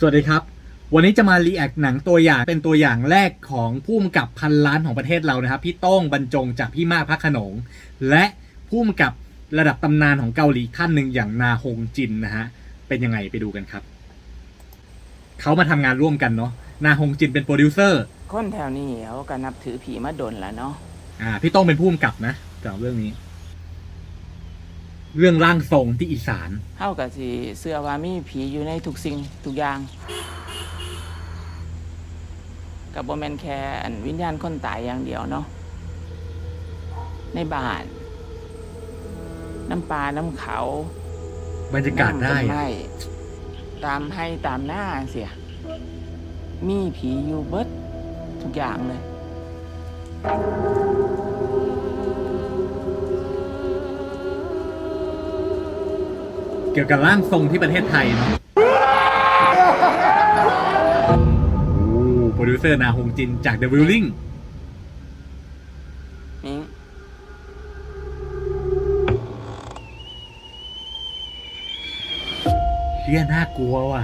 สวัสดีครับ วันนี้จะมารีแอคหนังตัวอย่างเป็นตัวอย่างแรกของผู้กำกับพันล้านของประเทศเรานะครับ พี่โต้งบรรจงจากพี่มากพระโขนง และผู้กำกับระดับตำนานของเกาหลีท่านหนึ่งอย่างนาฮงจินนะฮะเป็นยังไงไปดูกันครับ เขามาทำงานร่วมกันเนาะนาฮงจินเป็นโปรดิวเซอร์คนแถวนี้เขาก็นับถือผีมาดนแล้วเนาะอ่าพี่โต้งเป็นผู้กำกับนะจากเรื่องนี้ เรื่องร่างทรงที่อีสาน เท่ากับสิเสื้อว่ามีผีอยู่ในทุกสิ่งทุกอย่างกับโบแมนแค่อันวิญญาณคนตายอย่างเดียวเนาะในบ้าน น้ำปลาน้ำเขาบรรยากาศได้น้ำต้นอะไม้ตามให้ตามหน้าเสีย มีผีอยู่เบิดทุกอย่างเลย เกี่ยวกับร่างทรงที่ประเทศไทยเนาะโอ้โปรดิวเซอร์นาฮงจินจาก The Willing มิงเฮียน่ากลัวว่ะ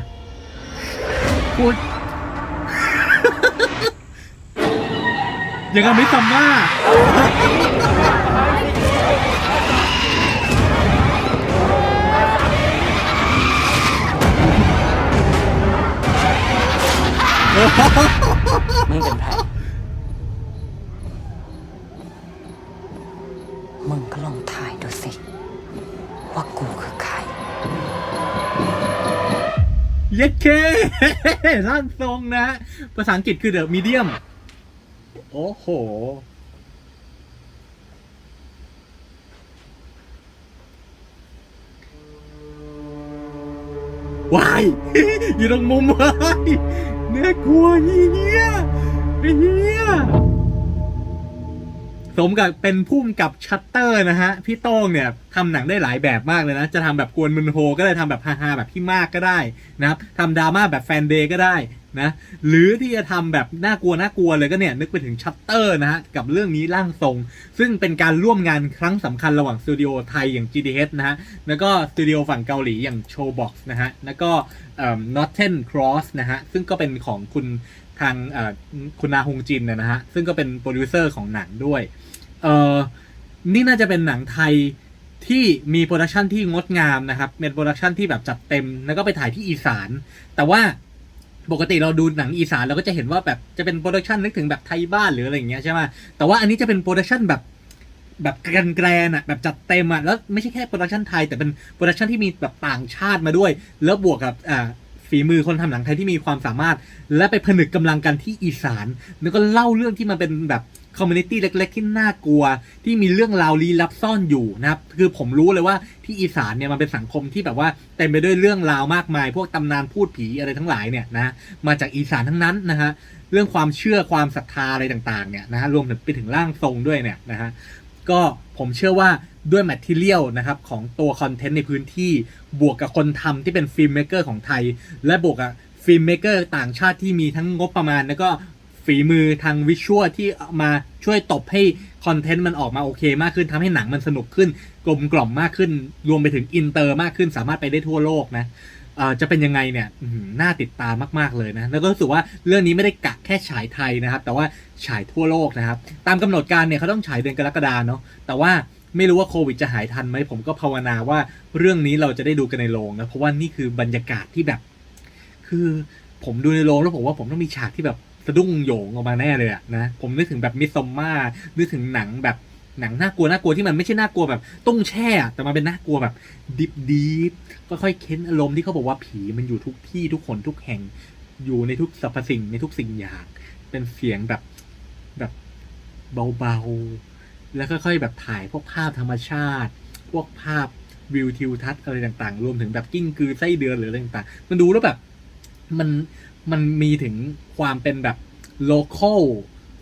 พูดยังกับมิซัมมา มึงเป็นใครมึงก็ลองทายดูสิ ว่ากูคือใคร เย็ดเค ร่างทรงนะ ภาษาอังกฤษคือ The Medium โอ้โห วาย อยู่ตรงมุมวาย น่ากลัวเฮียเฮีย สมกับเป็นพุ่มกับชัตเตอร์นะฮะ พี่โต้งเนี่ยทำหนังได้หลายแบบมากเลยนะ จะทำแบบกวนมึนโฮก็ได้ทำแบบฮาๆแบบพี่มากก็ได้นะครับทำดราม่าแบบแฟนเดย์ก็ได้นะ หรือที่จะทำแบบน่ากลัวน่ากลัวเลยก็เนี่ย นึกไปถึงชัตเตอร์นะฮะ กับเรื่องนี้ร่างทรง ซึ่งเป็นการร่วมงานครั้งสำคัญระหว่างสตูดิโอไทยอย่าง GDH นะฮะ แล้วก็สตูดิโอฝั่งเกาหลีอย่าง Showbox นะฮะ แล้วก็เอ่อ Northern Cross นะฮะ ซึ่งก็เป็นของคุณ ทางคุณนาฮงจินนะฮะ ซึ่งก็เป็นโปรดิวเซอร์ของหนังด้วยเออนี่น่าจะเป็นหนังไทยที่มีโปรดักชันที่งดงามนะครับเป็นโปรดักชันที่แบบจัดเต็ม แล้วก็ไปถ่ายที่อีสาน แต่ว่าปกติเราดูหนังอีสานเราก็จะเห็นว่าแบบจะเป็นโปรดักชันนึกถึงแบบไทยบ้านหรืออะไรอย่างเงี้ยใช่ไหมแต่ว่าอันนี้จะเป็นโปรดักชันแบบแบบแกรนแกรนๆอะแบบจัดเต็มอะแล้วไม่ใช่แค่โปรดักชันไทยแต่เป็นโปรดักชันที่มีแบบต่างชาติมาด้วย แล้วบวกกับอ่า ฝีมือคนทำหนังไทยที่มีความสามารถ และไปผนึกกำลังกันที่อีสาน แล้วก็เล่าเรื่องที่มันเป็นแบบคอมมูนิตี้เล็ก ๆ ที่น่ากลัว ที่มีเรื่องราวลี้ลับซ่อนอยู่นะครับ คือผมรู้เลยว่าที่อีสานเนี่ยมันเป็นสังคมที่แบบว่าเต็มไปด้วยเรื่องราวมากมาย พวกตำนานพูดผีอะไรทั้งหลายเนี่ยนะมาจากอีสานทั้งนั้นนะฮะเรื่องความเชื่อความศรัทธาอะไรต่างๆเนี่ยนะฮะรวมถึงไปถึงร่างทรงด้วยเนี่ยนะฮะ ก็ผมเชื่อว่าด้วยแมทเทียลนะครับของตัวคอนเทนต์ในพื้นที่บวกกับคนทำที่เป็นฟิล์มเมกเกอร์ของไทย และบวกกับฟิล์มเมกเกอร์ต่างชาติที่มีทั้งงบประมาณ แล้วก็ฝีมือทางวิชวลที่มาช่วยตบให้คอนเทนต์มันออกมาโอเคมากขึ้นทำให้หนังมันสนุกขึ้น กลมกล่อมมากขึ้น รวมไปถึงอินเตอร์มากขึ้นสามารถไปได้ทั่วโลกนะ จะเป็นยังไงเนี่ยน่าติดตามมาก ๆ เลยนะ แล้วก็รู้สึกว่าเรื่องนี้ไม่ได้กะแค่ฉายไทยนะครับ แต่ว่าฉายทั่วโลกนะครับ ตามกำหนดการเนี่ยเขาต้องฉายเดือนกรกฎาเนาะ แต่ว่าไม่รู้ว่าโควิดจะหายทันไหม ผมก็ภาวนาว่าเรื่องนี้เราจะได้ดูกันในโรงนะ เพราะว่านี่คือบรรยากาศที่แบบ คือผมดูในโรงแล้วผมว่าผมต้องมีฉากที่แบบสะดุ้งโหยงออกมาแน่เลยอะนะ ผมนึกถึงแบบมิสซอมมานึกถึงหนังแบบ หนังน่ากลัวน่ากลัวที่มันไม่ใช่น่ากลัวแบบต้องแช่แต่มันเป็นน่ากลัวแบบดิบดีฟค่อยๆเค้นอารมณ์ที่เขาบอกว่าผีมันอยู่ทุกที่ทุกคนทุกแห่งอยู่ในทุกสรรพสิ่งในทุกสิ่งอย่างเป็นเสียงแบบแบบเบาๆ แล้วค่อยๆแบบถ่ายพวกภาพธรรมชาติ พวกภาพวิวทิวทัศน์อะไรต่างๆ รวมถึงแบบกิ้งกือไส้เดือนหรืออะไรต่างๆ มันดูแล้วแบบมันมันมีถึงความเป็นแบบโลคอล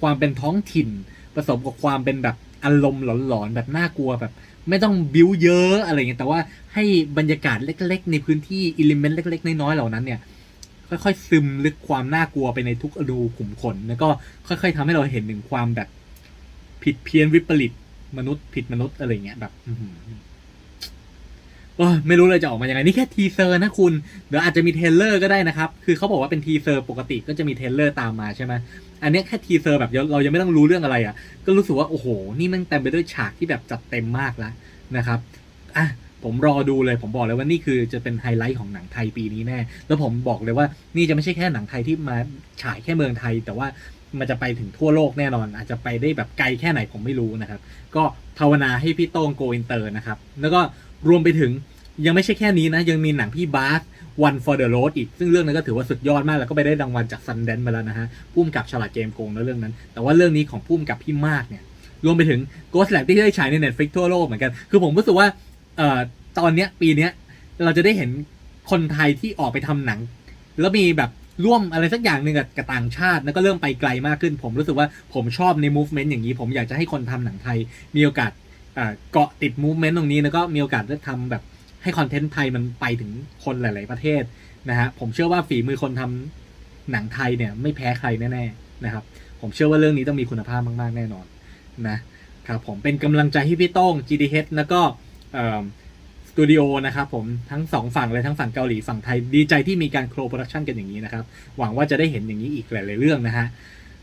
ความเป็นท้องถิ่น ผสมกับความเป็นแบบ อารมณ์หลอนๆแบบน่ากลัวแบบ ไม่ต้องบิ้วเยอะอะไรเงี้ยแต่ว่าให้บรรยากาศเล็ก ๆ ในพื้นที่อิเลเมนต์เล็ก ๆ น้อยๆเหล่านั้นเนี่ยค่อยๆซึมลึกความน่ากลัวไปในทุกอนูขุมขน แล้วก็ค่อย ๆทำให้เราเห็นถึงความแบบ ผิดเพี้ยนวิปริตมนุษย์ ผิดมนุษย์อะไรเงี้ยแบบอออโอ้ไม่รู้เลยจะออกมายังไงนี่แค่ทีเซอร์นะคุณ เดี๋ยวอาจจะมีเทเลอร์ก็ได้นะครับ คือเขาบอกว่าเป็นทีเซอร์ปกติก็จะมีเทเลอร์ตามมาใช่ไหม อันนี้แค่ทีเซอร์แบบเรายังไม่ต้องรู้เรื่องอะไรอะ ก็รู้สึกว่าโอ้โห นี่มันเต็มไปด้วยฉากที่แบบจัดเต็มมากแล้วนะครับอะผมรอดูเลยผมบอกเลยว่านี่คือจะเป็นไฮไลท์ของหนังไทยปีนี้แน่ แล้วผมบอกเลยว่านี่จะไม่ใช่แค่หนังไทยที่มาฉายแค่เมืองไทย แต่ว่ามันจะไปถึงทั่วโลกแน่นอน อาจจะไปได้แบบไกลแค่ไหนผมไม่รู้นะครับ ก็ภาวนาให้พี่โต้งโกอินเตอร์นะครับ แล้วก็รวมไปถึง ยังไม่ใช่แค่นี้นะ ยังมีหนังพี่บาส One for the Road อีก ซึ่งเรื่องนั้นก็ถือว่าสุดยอดมาก แล้วก็ไปได้รางวัลจากซันแดนมาแล้วนะฮะพุ่มกับฉลาดเกมโกงแล้วเรื่องนั้น แต่ว่าเรื่องนี้ของพุ่มกับพี่มากเนี่ย รวมไปถึง Ghost Lab ที่ได้ฉายใน Netflix ทั่วโลกเหมือนกัน คือผมรู้สึกว่าเอ่อตอนเนี้ยปีเนี้ยเราจะได้เห็นคนไทยที่ออกไปทำหนัง แล้วมีแบบร่วมอะไรสักอย่างหนึ่งกับกับต่างชาติแล้วก็เริ่มไปไกลมากขึ้น ผมรู้สึกว่าผมชอบใน movement อย่างนี้ ผมอยากจะให้คนทำหนังไทยมีโอกาสเอ่อเกาะติด movement ตรงนี้แล้วก็มีโอกาสได้ทำแบบ ให้คอนเทนต์ไทยมันไปถึงคนหลาย ๆ ประเทศนะฮะผมเชื่อว่าฝีมือคนทำหนังไทยเนี่ยไม่แพ้ใครแน่ ๆ นะครับ ผมเชื่อว่าเรื่องนี้ต้องมีคุณภาพมาก ๆ แน่นอนนะครับผมเป็นกำลังใจให้พี่โต้ง GDH แล้วก็สตูดิโอนะครับผมทั้งสองฝั่งเลยทั้งฝั่งเกาหลีฝั่งไทยดีใจที่มีการโครโปรดักชันกันอย่างนี้นะครับ หวังว่าจะได้เห็นอย่างนี้อีกหลาย ๆ เรื่องนะฮะ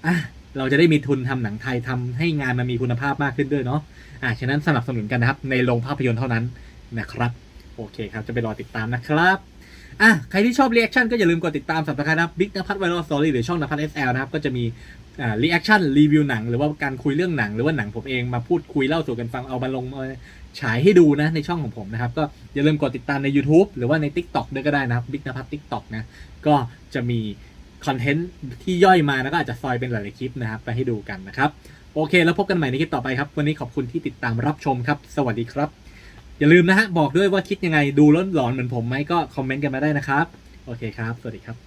อะเราจะได้มีทุนทำหนังไทยทำให้งานมันมีคุณภาพมากขึ้นด้วยเนาะอะฉะนั้นสนับสนุนกันนะครับ ในโรงภาพยนตร์เท่านั้นนะครับ โอเคครับ จะไปรอติดตามนะครับอะใครที่ชอบรีแอคชั่นก็อย่าลืมกดติดตามสับสครต์นะครับบิ๊กนภัทรไวรัลสตอรี่หรือช่องนภัทร SL นะครับ ก็จะมีอ่ารีแอคชั่นรีวิวหนัง หรือว่าการคุยเรื่องหนัง หรือว่าหนังผมเองมาพูดคุยเล่าสู่กันฟังเอามาลงมาฉายให้ดูนะในช่องของผมนะครับ ก็อย่าลืมกดติดตามใน YouTube หรือว่าใน TikTok ด้วยก็ได้นะครับบิ๊กนภัทร TikTok นะก็จะมีคอนเทนต์ที่ย่อยมาแล้วก็อาจจะซอยเป็นหลายๆคลิปนะครับไปให้ดูกันนะครับโอเค แล้วพบกันใหม่ในคลิปต่อไปครับ วันนี้ขอบคุณที่ติดตามรับชมครับ สวัสดีครับ อย่าลืมนะฮะบอกด้วยว่าคิดยังไงดูแล้วหลอนเหมือนผมไหมก็คอมเมนต์กันมาได้นะครับ โอเคครับ สวัสดีครับ